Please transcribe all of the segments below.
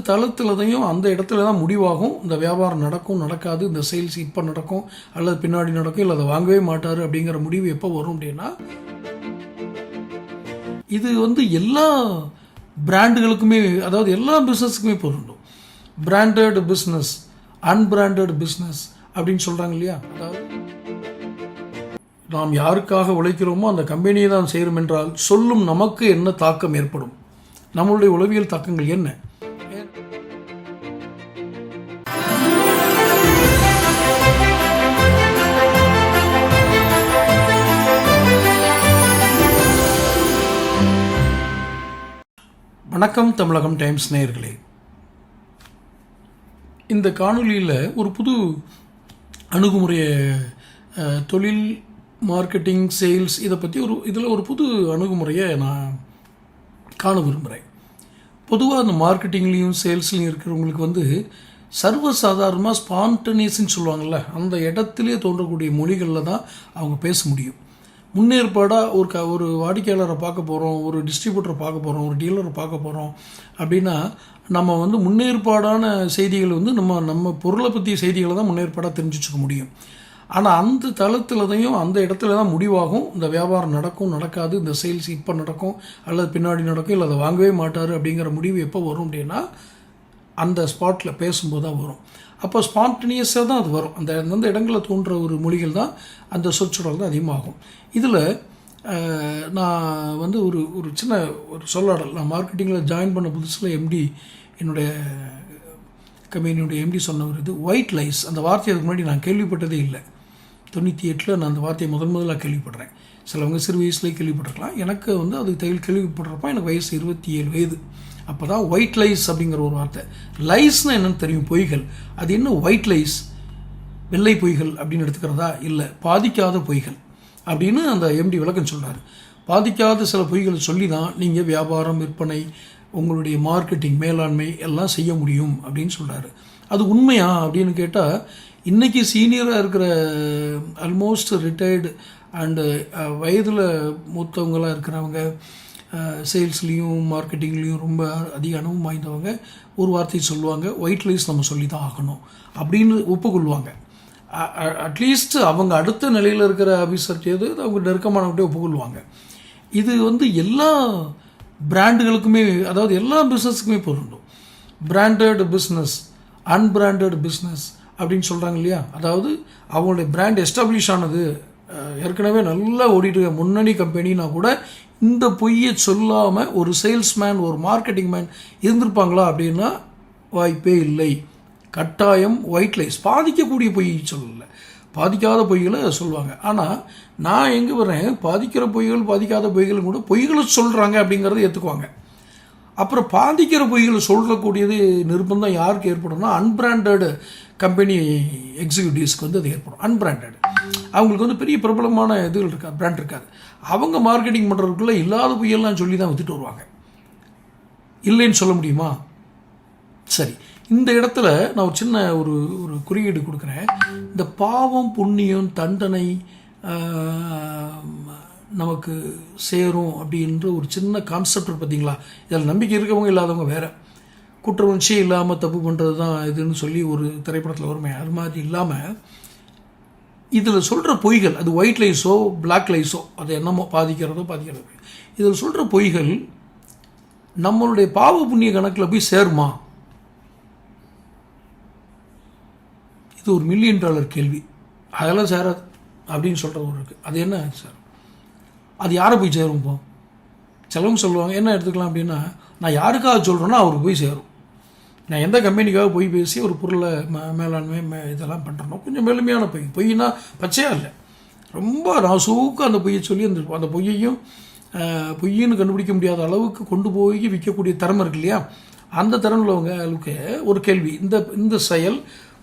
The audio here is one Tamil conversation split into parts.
அந்த தளத்துலதையும் அந்த இடத்துல தான் முடிவாகும். இந்த வியாபாரம் நடக்கும் நடக்காது இந்த சேல்ஸ் இப்போ நடக்கும் அல்லது பின்னாடி நடக்கும் இல்லை அதை வாங்கவே மாட்டார் அப்படிங்கிற முடிவு எப்போ வரும் அப்படின்னா இது வந்து எல்லா பிராண்டுகளுக்குமே அதாவது எல்லா பிஸ்னஸுக்குமே பொருண்டும் பிராண்டட் பிஸ்னஸ் அன்பிராண்டட் பிஸ்னஸ் அப்படின்னு சொல்கிறாங்க இல்லையா? அதாவது நாம் யாருக்காக உழைக்கிறோமோ அந்த கம்பெனியை தான் செய்கிறோம் என்றால் சொல்லும் நமக்கு என்ன தாக்கம் ஏற்படும்? நம்மளுடைய உளவியல் தாக்கங்கள் என்ன? வணக்கம் தமிழகம் டைம்ஸ் நேயர்களே. இந்த காணொளியில் ஒரு புது அணுகுமுறையை தொழில் மார்க்கெட்டிங் சேல்ஸ் இதை பற்றி ஒரு இதில் ஒரு புது அணுகுமுறையை நான் காண விரும்புகிறேன். பொதுவாக அந்த மார்க்கெட்டிங்லேயும் சேல்ஸ்லையும் இருக்கிறவங்களுக்கு வந்து சர்வசாதாரணமாக ஸ்பான்டனியஸ்ன்னு சொல்லுவாங்கள்ல அந்த இடத்துலேயே தோன்றக்கூடிய மொழிகளில் தான் அவங்க பேச முடியும். முன்னேற்பாடாக ஒரு க ஒரு வாடிக்கையாளரை பார்க்க போகிறோம் ஒரு டிஸ்ட்ரிபியூட்டரை பார்க்க போகிறோம் ஒரு டீலரை பார்க்க போகிறோம் அப்படின்னா நம்ம வந்து முன்னேற்பாடான செய்திகள் வந்து நம்ம நம்ம பொருளை பற்றிய செய்திகளை தான் முன்னேற்பாடாக தெரிஞ்சு வச்சுக்க முடியும். ஆனால் அந்த தளத்துலதையும் அந்த இடத்துல தான் முடிவாகும். இந்த வியாபாரம் நடக்கும் நடக்காது இந்த சேல்ஸ் இப்போ நடக்கும் அல்லது பின்னாடி நடக்கும் இல்லை அதை வாங்கவே மாட்டார் அப்படிங்கிற முடிவு எப்போ வரும் அப்படின்னா அந்த ஸ்பாட்டில் பேசும்போது தான் வரும். அப்போ ஸ்பான்டினியஸாக தான் அது வரும். அந்த அந்தந்த இடங்களில் தோன்ற ஒரு மொழிகள் தான் அந்த சொற்சொடல் தான் அதிகமாகும். இதில் நான் வந்து ஒரு ஒரு சின்ன ஒரு சொல்லாடல். நான் மார்க்கெட்டிங்கில் ஜாயின் பண்ண புதுசில் எம்டி என்னுடைய கம்பெனியுடைய எம்டி சொன்ன ஒரு இது ஒயிட் லைஸ் அந்த வார்த்தையை அதுக்கு முன்னாடி நான் கேள்விப்பட்டதே இல்லை. தொண்ணூற்றி எட்டில் நான் அந்த வார்த்தையை முதன் முதலாக கேள்விப்படுறேன். சிலவங்க சிறு வயசுலேயே கேள்விப்பட்டிருக்கலாம். எனக்கு வந்து அது தையல் கேள்விப்படுறப்ப எனக்கு வயசு இருபத்தி ஏழு வயது. அப்போ தான் ஒயிட் லைஸ் அப்படிங்கிற ஒரு வார்த்தை. லைஸ்னால் என்னென்னு தெரியும் பொய்கள். அது என்ன? ஒயிட் லைஸ் வெள்ளை பொய்கள் அப்படின்னு எடுத்துக்கிறதா? இல்லை பாதிக்காத பொய்கள். அப்படின்னு அந்த எம்டி விளக்கம் சொல்கிறார் பாதிக்காத சில பொய்கள் சொல்லி தான் நீங்கள் வியாபாரம் விற்பனை உங்களுடைய மார்க்கெட்டிங் மேலாண்மை எல்லாம் செய்ய முடியும் அப்படின்னு சொல்கிறார் அது உண்மையா அப்படின்னு கேட்டால் இன்றைக்கி சீனியராக இருக்கிற ஆல்மோஸ்ட் ரிட்டையர்டு அண்டு uh, வயதில் மூத்தவங்களாக இருக்கிறவங்க சேல்ஸ்லேயும் மார்க்கெட்டிங்லேயும் ரொம்ப அதிக அனுபவம் வாய்ந்தவங்க ஒரு வார்த்தையை சொல்லுவாங்க ஒயிட் லைஸ் நம்ம சொல்லி தான் ஆகணும் அப்படின்னு ஒப்புக்கொள்வாங்க. அட்லீஸ்ட் அவங்க அடுத்த நிலையில் இருக்கிற ஆஃபீஸர்கிட்டேது அவங்க நெருக்கமானவங்கள்டே ஒப்புக்கொள்வாங்க. இது வந்து எல்லா பிராண்டுகளுக்குமே அதாவது எல்லா பிஸ்னஸுக்குமே பொருந்தும். பிராண்டட் பிஸ்னஸ் அன்பிராண்டட் பிஸ்னஸ் அப்படின்னு சொல்கிறாங்க இல்லையா? அதாவது அவங்களுடைய பிராண்ட் எஸ்டாப்ளிஷ் ஆனது ஏற்கனவே நல்லா ஓடிட்டு முன்னணி கம்பெனினா கூட இந்த பொய்யை சொல்லாமல் ஒரு சேல்ஸ்மேன் ஒரு மார்க்கெட்டிங் மேன் இருந்திருப்பாங்களா அப்படின்னா வாய்ப்பே இல்லை. கட்டாயம் ஒயிட் லைஸ் பாதிக்கக்கூடிய பொய் சொல்லலை. பாதிக்காத பொய்களை சொல்லுவாங்க. ஆனால் நான் எங்கே வரேன் பாதிக்கிற பொய்கள் பாதிக்காத பொய்களும் கூட பொய்களை சொல்கிறாங்க அப்படிங்கிறத ஏற்றுக்குவாங்க அப்புறம் பாதிக்கிற பொய்களை சொல்லக்கூடியது நிர்பந்தம் யாருக்கு ஏற்படும்னா அன்பிராண்டட் கம்பெனி எக்ஸிக்யூட்டிவ்ஸ்க்கு வந்து அது ஏற்படும். அன்பிராண்டட் அவங்களுக்கு வந்து பெரிய பிரபலமான இதுகள் இருக்காது பிராண்ட் இருக்காது. அவங்க மார்க்கெட்டிங் பண்ணுறதுக்குள்ளே இல்லாத புயல்லாம் சொல்லி தான் வித்துட்டு வருவாங்க. இல்லைன்னு சொல்ல முடியுமா? சரி இந்த இடத்துல நான் ஒரு சின்ன ஒரு ஒரு குறியீடு கொடுக்குறேன். இந்த பாவம் புண்ணியம் தண்டனை நமக்கு சேரும் அப்படின்ற ஒரு சின்ன கான்செப்ட் பார்த்தீங்களா இதில் நம்பிக்கை இருக்கவங்க இல்லாதவங்க வேறு. குற்ற உணர்ச்சியே இல்லாமல் தப்பு பண்ணுறது தான் இதுன்னு சொல்லி ஒரு திரைப்படத்தில் வருமே. அது மாதிரி இல்லாமல் இதில் சொல்கிற பொய்கள் அது ஒயிட் லைஸோ பிளாக் லைஸோ அது என்னமோ பாதிக்கிறதோ பாதிக்கிறதோ இதில் சொல்கிற பொய்கள் நம்மளுடைய பாவ புண்ணிய கணக்கில் போய் சேருமா? இது ஒரு மில்லியன் டாலர் கேள்வி. அதெல்லாம் சேராது அப்படின்னு சொல்கிற ஒரு இருக்குது அது என்ன சார்? அது யாரை போய் சேரும் இப்போ? சிலவங்க சொல்லுவாங்க என்ன எடுத்துக்கலாம் அப்படின்னா நான் யாருக்காக சொல்கிறேன்னா அவருக்கு போய் சேரும். நான் எந்த கம்பெனிக்காக போய் பேசி ஒரு பொருளை மே மேலாண்மை மே இதெல்லாம் பண்ணுறனோ கொஞ்சம் மேலுமையான பொய். பொய்னா பச்சையாக இல்லை. ரொம்ப நான் சூக்க அந்த பொய்யை சொல்லி அந்த அந்த பொய்யையும் பொய்யின்னு கண்டுபிடிக்க முடியாத அளவுக்கு கொண்டு போய் விற்கக்கூடிய திறமை இருக்கு இல்லையா? அந்த திறன் உள்ளவங்களுக்கு ஒரு கேள்வி. இந்த இந்த செயல்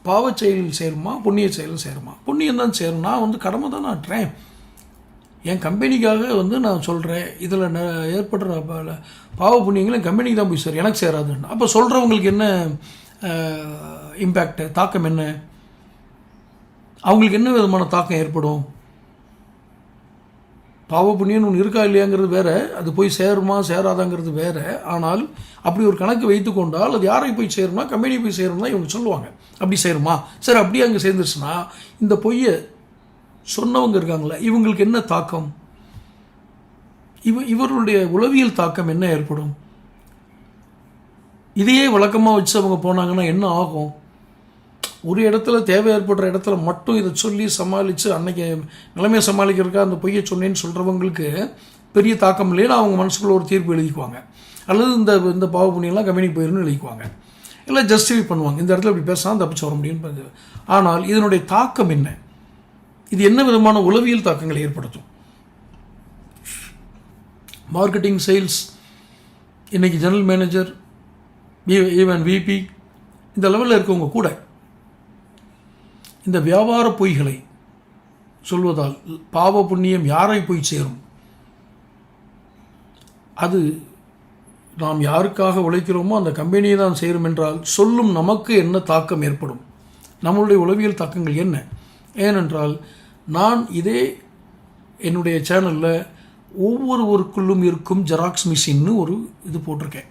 பாவச் செயல் சேருமா புண்ணிய செயல் சேருமா? புண்ணியம் தான் சேரும். நான் வந்து கடமை தான் நான் ஆட்டுறேன் என் கம்பெனிக்காக வந்து நான் சொல்கிறேன் இதில் ந ஏற்படுற பாவ புண்ணியங்களும் கம்பெனிக்கு தான் போய் சேரும். எனக்கு சேராதுன்னு. அப்போ சொல்கிறவங்களுக்கு என்ன இம்பேக்டு தாக்கம் என்ன? அவங்களுக்கு என்ன விதமான தாக்கம் ஏற்படும்? பாவ புண்ணியம்னு ஒன்று இருக்கா இல்லையாங்கிறது வேறு. அது போய் சேருமா சேராதாங்கிறது வேறு. ஆனால் அப்படி ஒரு கணக்கு வைத்து கொண்டால் அது யாரை போய் சேரும்னா கம்பெனி போய் சேரும்னா இவங்க சொல்லுவாங்க. அப்படி சேருமா? சரி அப்படியே அங்கே சேர்ந்துருச்சுன்னா இந்த பொய்யை சொன்னவங்க இருக்காங்களே இவங்களுக்கு என்ன தாக்கம்? இவ இவர்களுடைய உளவியல் தாக்கம் என்ன ஏற்படும்? இதையே வழக்கமாக வச்சு அவங்க போனாங்கன்னா என்ன ஆகும்? ஒரு இடத்துல தேவை ஏற்படுற இடத்துல மட்டும் இதை சொல்லி சமாளித்து அன்னைக்கு நிலைமையை சமாளிக்கிறதுக்காக அந்த பொய்யை சொன்னேன்னு சொல்கிறவங்களுக்கு பெரிய தாக்கம் இல்லைன்னா அவங்க மனசுக்குள்ள ஒரு தீர்ப்பு எழுதிக்குவாங்க. அல்லது இந்த இந்த பாவ புண்ணியெல்லாம் கம்பெனிக்கு போயிருன்னு எழுதிக்குவாங்க. இல்லை ஜஸ்டிஃபை பண்ணுவாங்க. இந்த இடத்துல இப்படி பேசினா தப்பிச்சு வர முடியும்னு ஆனால் இதனுடைய தாக்கம் என்ன? இது என்ன விதமான உளவியல் தாக்கங்களை ஏற்படுத்தும்? மார்க்கெட்டிங் சேல்ஸ் இன்றைக்கி ஜெனரல் மேனேஜர் ஈவன் விபி இந்த லெவலில் இருக்கவங்க கூட இந்த வியாபார பொய்களை சொல்வதால் பாவ புண்ணியம் யாரை போய் சேரும்? அது நாம் யாருக்காக உழைக்கிறோமோ அந்த கம்பெனியை தான் சேரும் என்றால் சொல்லும் நமக்கு என்ன தாக்கம் ஏற்படும்? நம்மளுடைய உளவியல் தாக்கங்கள் என்ன? ஏனென்றால் நான் இதே என்னுடைய சேனலில் ஒவ்வொருவருக்குள்ளும் இருக்கும் ஜெராக்ஸ் மிஷின்னு ஒரு இது போட்டிருக்கேன்.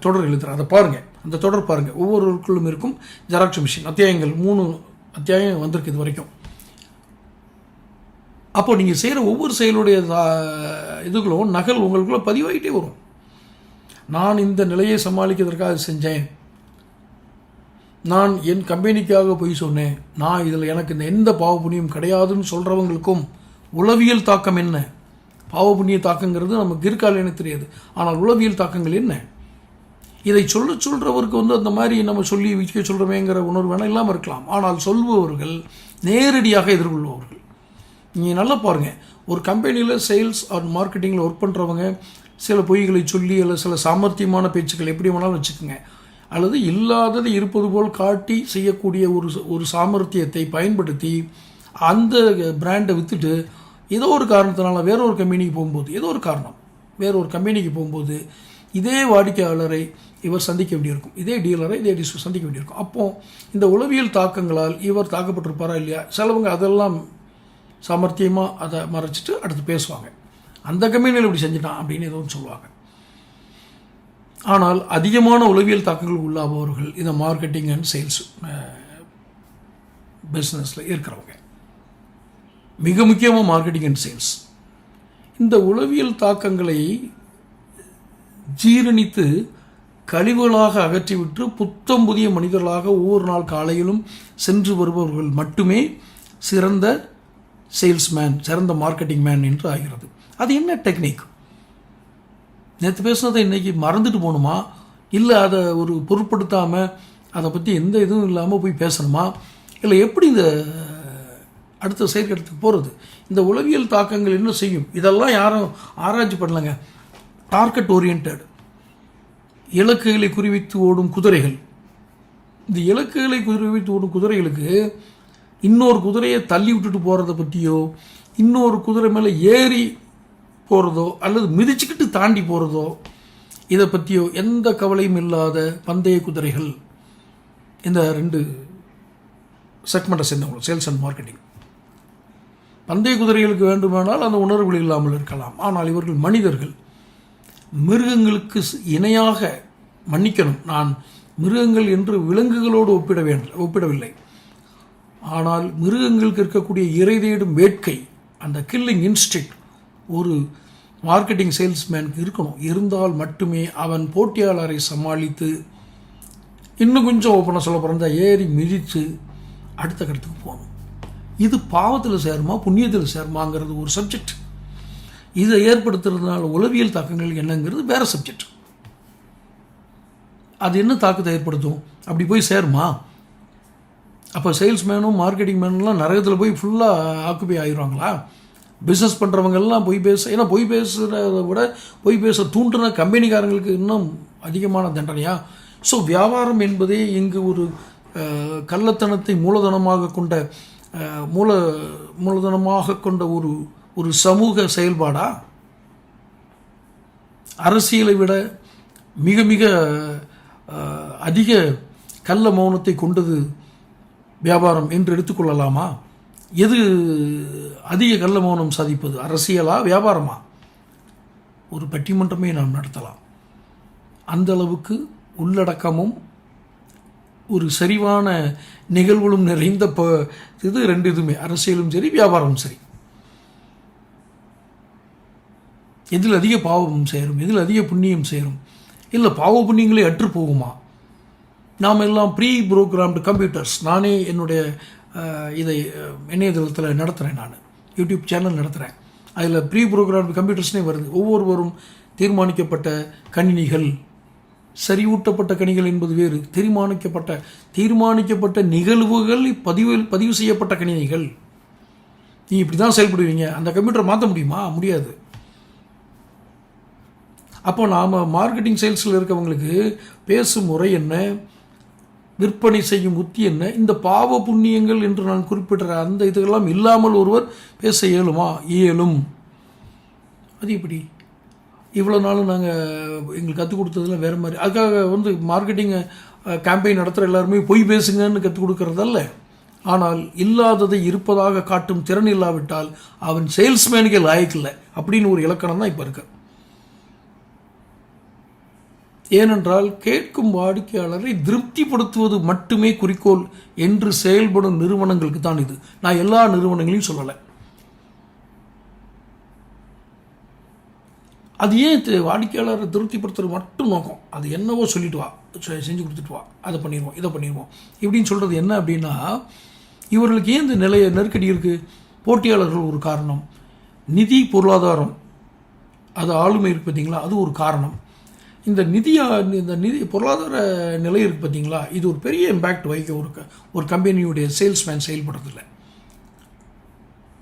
தொடர் எழுதுகிறேன் அதை பாருங்கள் அந்த தொடர் பாருங்கள் ஒவ்வொருவருக்குள்ளும் இருக்கும் ஜெராக்ஸ் மிஷின் அத்தியாயங்கள் மூணு அத்தியாயம் வந்திருக்கு இது வரைக்கும் அப்போ நீங்கள் செய்கிற ஒவ்வொரு செயலுடைய தா- இதுகளும் நகல் உங்களுக்குள்ளே பதிவாகிட்டே வரும். நான் இந்த நிலையை சமாளிக்கிறதுக்காக செஞ்சேன். நான் என் கம்பெனிக்காக போய் சொன்னேன். நான் இதில் எனக்கு இந்த எந்த பாவ புண்ணியம் கிடையாதுன்னு சொல்கிறவங்களுக்கும் உளவியல் தாக்கம் என்ன? பாவ புண்ணிய தாக்கங்கிறது நமக்கு இருக்கால் எனக்கு தெரியாது. ஆனால் உளவியல் தாக்கங்கள் என்ன? இதை சொல்ல சொல்கிறவருக்கு வந்து அந்த மாதிரி நம்ம சொல்லி விற்க சொல்கிறோமேங்கிற உணர்வு வேணால் இல்லாமல் இருக்கலாம். ஆனால் சொல்பவர்கள் நேரடியாக எதிர்கொள்பவர்கள். நீங்கள் நல்லா பாருங்கள் ஒரு கம்பெனியில் சேல்ஸ் ஆர் மார்க்கெட்டிங்கில் ஒர்க் பண்ணுறவங்க சில பொய்களை சொல்லி அல்ல சில சாமர்த்தியமான பேச்சுக்கள் எப்படி வேணாலும் வச்சுக்கோங்க. அல்லது இல்லாதது இருப்பது போல் காட்டி செய்யக்கூடிய ஒரு ஒரு சாமர்த்தியத்தை பயன்படுத்தி அந்த பிராண்டை விற்றுட்டு ஏதோ ஒரு காரணத்தினால வேற ஒரு கம்பெனிக்கு போகும்போது ஏதோ ஒரு காரணம் வேற ஒரு கம்பெனிக்கு போகும்போது இதே வாடிக்கையாளரை இவர் சந்திக்க வேண்டியிருக்கும். இதே டீலரை இதே டிஸ் சந்திக்க வேண்டியிருக்கும். அப்போ இந்த உளவியல் தாக்கங்களால் இவர் தாக்கப்பட்டிருப்பாரா இல்லையா? சிலவங்க அதெல்லாம் சாமர்த்தியமாக அதை மறைச்சிட்டு அடுத்து பேசுவாங்க. அந்த கம்பெனியில் இப்படி செஞ்சிட்டான் அப்படின்னு ஏதோ ஒன்று சொல்லுவாங்க. ஆனால் அதிகமான உளவியல் தாக்கங்கள் உள்ளாபவர்கள் இந்த மார்க்கெட்டிங் அண்ட் சேல்ஸ் பிஸ்னஸில் இருக்கிறவங்க. மிக முக்கியமாக மார்க்கெட்டிங் அண்ட் சேல்ஸ் இந்த உளவியல் தாக்கங்களை ஜீரணித்து கழிவுகளாக அகற்றிவிட்டு புத்தம் புதிய மனிதர்களாக ஒவ்வொரு நாள் காலையிலும் சென்று வருபவர்கள் மட்டுமே சிறந்த சேல்ஸ்மேன் சிறந்த மார்க்கெட்டிங் மேன் என்று ஆகிறது. அது என்ன டெக்னிக் நேற்று பேசுனதை இன்றைக்கி மறந்துட்டு போகணுமா? இல்லை அதை ஒரு பொருட்படுத்தாமல் அதை பற்றி எந்த இதுவும் இல்லாமல் போய் பேசணுமா? இல்லை எப்படி இந்த அடுத்த செயற்கட்டத்துக்கு போகிறது இந்த உளவியல் தாக்கங்கள் என்ன செய்யும்? இதெல்லாம் யாரும் ஆராய்ச்சி பண்ணலங்க. டார்கெட் ஓரியன்ட் இலக்குகளை குறிவித்து ஓடும் குதிரைகள். இந்த இலக்குகளை குறிவித்து ஓடும் குதிரைகளுக்கு இன்னொரு குதிரையை தள்ளி விட்டுட்டு போகிறத பற்றியோ இன்னொரு குதிரை மேலே ஏறி போகிறதோ அல்லது மிதிச்சுக்கிட்டு தாண்டி போகிறதோ இதை பற்றியோ எந்த கவலையும் இல்லாத பந்தய குதிரைகள் இந்த ரெண்டு செக்மெண்ட்டை சேர்ந்தவங்க சேல்ஸ் அண்ட் மார்க்கெட்டிங் பந்தய குதிரைகளுக்கு வேண்டுமானால் அந்த உணர்வுகள் இல்லாமல் இருக்கலாம். ஆனால் இவர்கள் மனிதர்கள். மிருகங்களுக்கு இணையாக மன்னிக்கணும். நான் மிருகங்கள் என்று விலங்குகளோடு ஒப்பிட வேண்டும் ஒப்பிடவில்லை. ஆனால் மிருகங்களுக்கு இருக்கக்கூடிய இறை தேடும் வேட்கை அந்த கில்லிங் இன்ஸ்டிக்ட் ஒரு மார்க்கெட்டிங் சேல்ஸ்மேனுக்கு இருக்கணும். இருந்தால் மட்டுமே அவன் போட்டியாளரை சமாளித்து இன்னும் கொஞ்சம் ஓப்பனாக சொல்ல பிறந்தா ஏறி மிதித்து அடுத்த கட்டத்துக்கு போகணும். இது பாவத்தில் சேருமா புண்ணியத்தில் சேருமாங்கிறது ஒரு சப்ஜெக்ட் இதை ஏற்படுத்துறதுனால உளவியல் தாக்கங்கள் என்னங்கிறது வேறு சப்ஜெக்ட் அது என்ன தாக்கத்தை ஏற்படுத்தும்? அப்படி போய் சேருமா? அப்போ சேல்ஸ்மேனும் மார்க்கெட்டிங் மேனும்லாம் நரகத்தில் போய் ஃபுல்லாக ஆக்குபை ஆயிடுவாங்களா? பிஸ்னஸ் பண்ணுறவங்கெல்லாம் பொய் பேச ஏன்னா பொய் பேசுகிறத விட பொய் பேச தூண்டுன கம்பெனிக்காரங்களுக்கு இன்னும் அதிகமான தண்டனையா? ஸோ வியாபாரம் என்பதே இங்கு ஒரு கள்ளத்தனத்தை மூலதனமாக கொண்ட மூல மூலதனமாக கொண்ட ஒரு ஒரு சமூக செயல்பாடா? அரசியலை விட மிக மிக அதிக கள்ள மௌனத்தை கொண்டது வியாபாரம் என்று எடுத்துக்கொள்ளலாமா? எது அதிக கள்ள மௌனம் சாதிப்பது? அரசியலா வியாபாரமா? ஒரு பட்டிமன்றமே நாம் நடத்தலாம். அந்த அளவுக்கு உள்ளடக்கமும் ஒரு சரிவான நிகழ்வுகளும் நிறைந்த ப இது ரெண்டு இதுவுமே. அரசியலும் சரி வியாபாரமும் சரி. எதில் அதிக பாவம் சேரும் எதில் அதிக புண்ணியம் சேரும்? இல்லை பாவ புண்ணியங்களே அற்று போகுமா? நாம் எல்லாம் ப்ரீ ப்ரோக்ராம்டு கம்ப்யூட்டர்ஸ். நானே என்னுடைய இதை இணையதளத்தில் நடத்துகிறேன் நான். யூடியூப் சேனல் நடத்துகிறேன் அதில் ப்ரீ ப்ரோக்ராம் கம்ப்யூட்டர்ஸ்னே வருது. ஒவ்வொருவரும் தீர்மானிக்கப்பட்ட கணினிகள். சரிவூட்டப்பட்ட கணிகள் என்பது வேறு. தீர்மானிக்கப்பட்ட தீர்மானிக்கப்பட்ட நிகழ்வுகள் பதிவு பதிவு செய்யப்பட்ட கணினிகள். நீ இப்படி தான் செயல்படுவீங்க. அந்த கம்ப்யூட்டரை மாற்ற முடியுமா? முடியாது. அப்போ நாம் மார்க்கெட்டிங் சேல்ஸில் இருக்கவங்களுக்கு பேசும் முறை என்ன? விற்பனை செய்யும் உத்தி என்ன? இந்த பாவ புண்ணியங்கள் என்று நான் குறிப்பிடுற அந்த இதுகளெல்லாம் இல்லாமல் ஒருவர் பேச இயலுமா? இயலும். அது எப்படி? இவ்வளோ நாளும் நாங்கள் எங்களுக்கு கற்றுக் கொடுத்ததெல்லாம் வேறு மாதிரி. அதுக்காக வந்து மார்க்கெட்டிங் கேம்பெயின் நடத்துகிற எல்லாருமே பொய் பேசுங்கன்னு கற்றுக் கொடுக்கறதல்ல. ஆனால் இல்லாததை இருப்பதாக காட்டும் திறன் இல்லாவிட்டால் அவன் சேல்ஸ்மேனுக்கே லாயக்கில்லை. அப்படின்னு ஒரு இலக்கணம் தான் இப்போ இருக்குது ஏனென்றால் கேட்கும் வாடிக்கையாளரை திருப்திப்படுத்துவது மட்டுமே குறிக்கோள் என்று செயல்படும் நிறுவனங்களுக்கு தான் இது. நான் எல்லா நிறுவனங்களையும் சொல்லலை. அது ஏன் வாடிக்கையாளரை திருப்திப்படுத்துறது மட்டும் நோக்கம்? அது என்னவோ சொல்லிட்டு வா. செ- செஞ்சு கொடுத்துட்டு வா. அதை பண்ணிடுவோம் இதை பண்ணிடுவோம். இப்படின்னு சொல்கிறது என்ன அப்படின்னா இவர்களுக்கு ஏன் இந்த நிலைய நெருக்கடி இருக்குது போட்டியாளர்கள் ஒரு காரணம். நிதி பொருளாதாரம். அது ஆளுமை இருக்கு பார்த்தீங்களா? அது ஒரு காரணம். இந்த நிதியா இந்த நிதி பொருளாதார நிலை இருக்குது பார்த்தீங்களா இது ஒரு பெரிய இம்பேக்ட் வைக்க ஒரு க- ஒரு கம்பெனியுடைய சேல்ஸ்மேன் செயல்படுறதில்ல.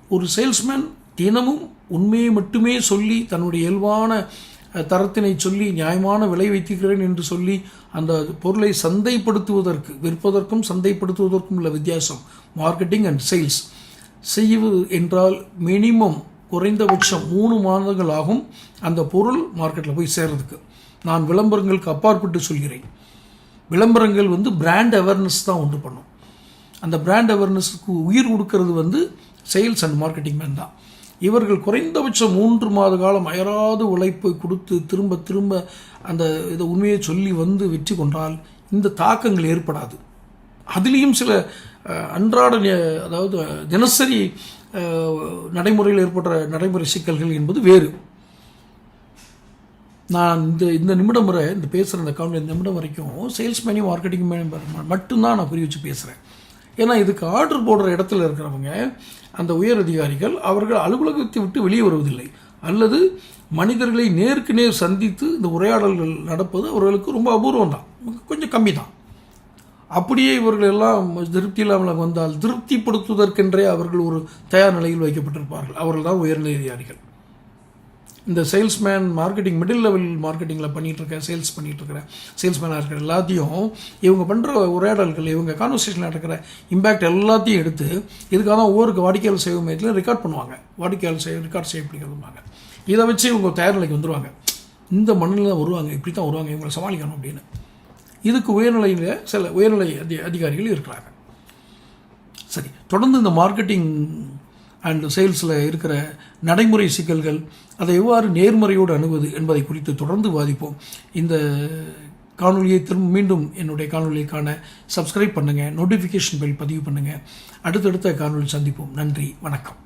ஒரு சேல்ஸ்மேன் தினமும் உண்மையை மட்டுமே சொல்லி தன்னுடைய இயல்பான தரத்தினை சொல்லி நியாயமான விலை வைத்திருக்கிறேன் என்று சொல்லி அந்த பொருளை சந்தைப்படுத்துவதற்கு விற்பதற்கும் சந்தைப்படுத்துவதற்கும் உள்ள வித்தியாசம் மார்க்கெட்டிங் அண்ட் சேல்ஸ் செய்வது என்றால் மினிமம் குறைந்தபட்சம் மூணு மாதங்கள் ஆகும் அந்த பொருள் மார்க்கெட்டில் போய் சேர்றதுக்கு. நான் விளம்பரங்களுக்கு அப்பாற்பட்டு சொல்கிறேன். விளம்பரங்கள் வந்து பிராண்ட் அவேர்னஸ் தான் உண்டு பண்ணும். அந்த பிராண்ட் அவேர்னஸுக்கு உயிர் கொடுக்கறது வந்து சேல்ஸ் அண்ட் மார்க்கெட்டிங் மேன் தான். இவர்கள் குறைந்தபட்சம் மூன்று மாத காலம் அயராது உழைப்பை கொடுத்து திரும்ப திரும்ப அந்த இதை உண்மையை சொல்லி வந்து வெற்றி கொண்டால் இந்த தாக்கங்கள் ஏற்படாது. அதுலேயும் சில அன்றாட நி- அதாவது தினசரி நடைமுறையில் ஏற்படுற நடைமுறை சிக்கல்கள் என்பது வேறு. நான் இந்த இந்த நிமிடம் வரை இந்த பேசுகிற இந்த கவுண்ட் இந்த நிமிடம் வரைக்கும் சேல்ஸ்மேனையும் மார்க்கெட்டிங் மட்டும்தான் நான் புரிய வச்சு பேசுகிறேன் ஏன்னா இதுக்கு ஆர்டர் போடுற இடத்துல இருக்கிறவங்க அந்த உயர் அதிகாரிகள் அவர்கள் அலுவலகத்தை விட்டு வெளியே வருவதில்லை. அல்லது மனிதர்களை நேருக்கு நேர் சந்தித்து இந்த உரையாடல்கள் நடப்பது அவர்களுக்கு ரொம்ப அபூர்வம் தான். கொஞ்சம் கம்மி தான். அப்படியே இவர்கள் எல்லாம் திருப்தி இல்லாமல் வந்தால் திருப்திப்படுத்துவதற்கென்றே அவர்கள் ஒரு தயார் நிலையில் வைக்கப்பட்டிருப்பார்கள். அவர்கள் தான் உயர்நிலை அதிகாரிகள். இந்த சேல்ஸ்மேன் மார்க்கெட்டிங் மிடில் லெவல் மார்க்கெட்டிங்கில் பண்ணிகிட்டு சேல்ஸ் பண்ணிகிட்ருக்கிறேன் சேல்ஸ்மேனாக இருக்கிற எல்லாத்தையும் இவங்க பண்ணுற உரையாடல்கள் இவங்க கான்வர்சேஷனில் நடக்கிற இம்பேக்ட் எல்லாத்தையும் எடுத்து இதுக்காக தான் ஒவ்வொரு வாடிக்கையாளர் சேவை மையத்தில் ரெக்கார்ட் பண்ணுவாங்க. வாடிக்கையாளர் சேவை ரெக்கார்ட் செய்யப்படுகிறதுமாங்க இதை வச்சு இவங்க தயார் நிலைக்கு வந்துடுவாங்க இந்த மண்ணில் தான் வருவாங்க இப்படி தான் வருவாங்க இவங்களை சமாளிக்கணும் அப்படின்னு. இதுக்கு உயர்நிலையில் சில உயர்நிலை அதி அதிகாரிகள் இருக்கிறாங்க. சரி தொடர்ந்து இந்த மார்க்கெட்டிங் அண்ட் சேல்ஸில் இருக்கிற நடைமுறை சிக்கல்கள் அதை எவ்வாறு நேர்மறையோடு அணுகுவது என்பதை குறித்து தொடர்ந்து வாதிப்போம் இந்த காணொலியை திரும்ப மீண்டும் என்னுடைய காணொலிக்கான சப்ஸ்கிரைப் பண்ணுங்கள் நோட்டிஃபிகேஷன் பெல் பதிவு பண்ணுங்கள் அடுத்தடுத்த காணொலி சந்திப்போம். நன்றி வணக்கம்.